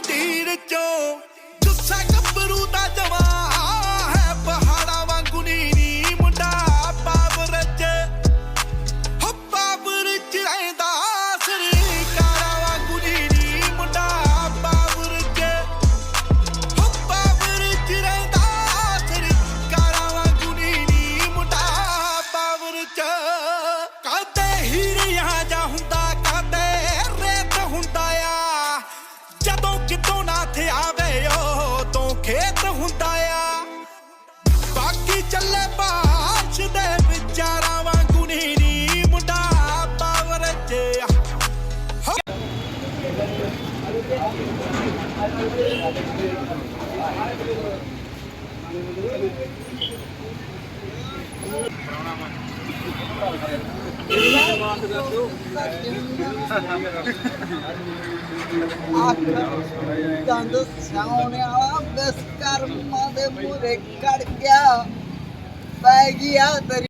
ਮੰਡੀਰ ਚੋਂ। ਜੁੱਸਾ ਗੱਭਰੂ ਦਾ ਜਵਾ ਹੈ, ਪਹਾੜਾਂ ਵਾਂਗੂ ਨੀ ਮੁੰਡਾ ਪਾਵਰ ਚ। ਹੋ ਪਾਵਰ ਚ ਰਹਿੰਦਾ ਸਰਕਾਰਾਂ ਵਾਂਗੂ ਨੀ ਮੁੰਡਾ ਪਾਵਰ ਚ। ਹੋ ਪਾਵਰ ਚ ਰਹਿੰਦਾ ਸਰਕਾਰਾਂ ਵਾਂਗੂ ਨੀ ਮੁੰਡਾ ਪਾਵਰ ਚ। ਜਦੋਂ ਕਿਤੋਂ ਆਵੇ ਓ ਤੋਂ ਖੇਤ ਹੁੰਦਾ ਆ। ਬਾਕੀ ਚੱਲੇ ਬਾਸ਼ ਦੇ ਵਿਚਾਰਾਂ ਵਾਂਗੂ ਨੀ ਨੀ ਮੁੰਡਾ ਪਾਵਰ ਚ ਹੋ ਦੰਦ ਸਿਆਉਣੇ ਵਾਲਾ ਦੇ ਮੂਰੇ ਕੜ ਗਿਆ। ਪੈ ਗਿਆ ਤੇਰੀ